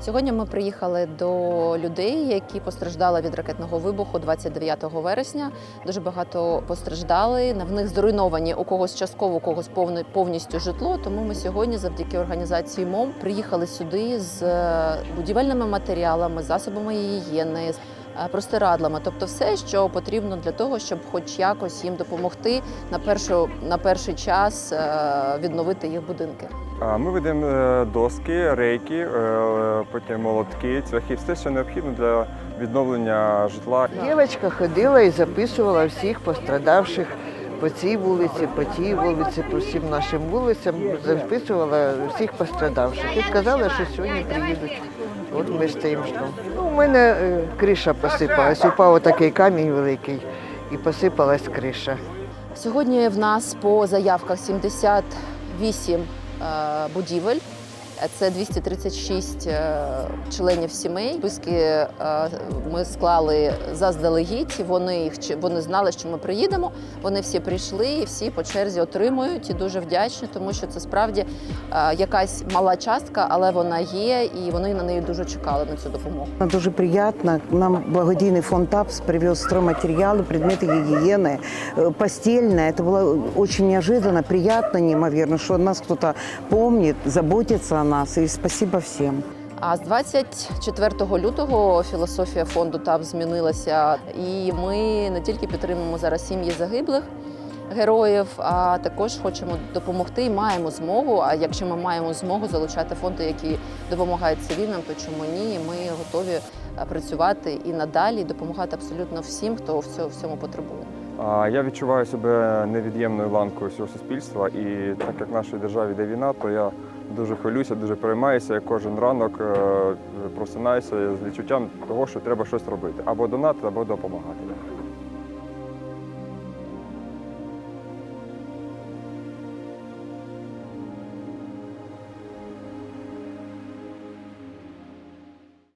Сьогодні ми приїхали до людей, які постраждали від ракетного вибуху 29 вересня. Дуже багато постраждали. В них зруйновані у когось частково, у когось повністю житло. Тому ми сьогодні, завдяки організації МОМ, приїхали сюди з е, будівельними матеріалами, засобами гігієни, простирадлами, тобто все, що потрібно для того, щоб хоч якось їм допомогти на першу на перший час е, відновити їх будинки. А, Ми ведемо е, доски, рейки, е, потім молотки, цвяхи, все, що необхідно для відновлення житла. Дівчинка ходила і записувала всіх пострадавших по цій вулиці, по тій вулиці, по всім нашим вулицям. Записувала всіх пострадавших. І сказала, що сьогодні приїдуть. От ми стоїмо. Ну, у мене е, криша посипалась. Упав такий камінь великий і посипалась криша. Сьогодні в нас по заявках 78 е, будівель. Це 236 е, членів сімей. Списки е, ми склали заздалегідь. і Вони їх чи- вони знали, що ми приїдемо. Вони всі прийшли і всі по черзі отримують. І дуже вдячні, тому що це справді е, якась мала частка, але вона є, і вони на неї дуже чекали на цю допомогу. Дуже приємно. Нам благодійний фонд ТАПС привез стройматериалы, предметы гигиены, э, постельное. Это было очень неожиданно, приятно, неимоверно, что нас кто-то помнит, заботится о нас. И спасибо всем. А з 24 лютого філософія фонду ТАП змінилася, і ми не тільки підтримуємо зараз сім'ї загиблих героїв, а також хочемо допомогти і маємо змогу. А якщо ми маємо змогу залучати фонди, які допомагають цивільним, то чому ні? Ми готові е, працювати і надалі, і допомагати абсолютно всім, хто в цьому потребує. Я відчуваю себе невід'ємною ланкою всього суспільства, і так як в нашій державі йде війна, то я дуже хвилююся, дуже переймаюся. Я кожен ранок е, просинаюся з відчуттям того, що треба щось робити або донати, або допомагати.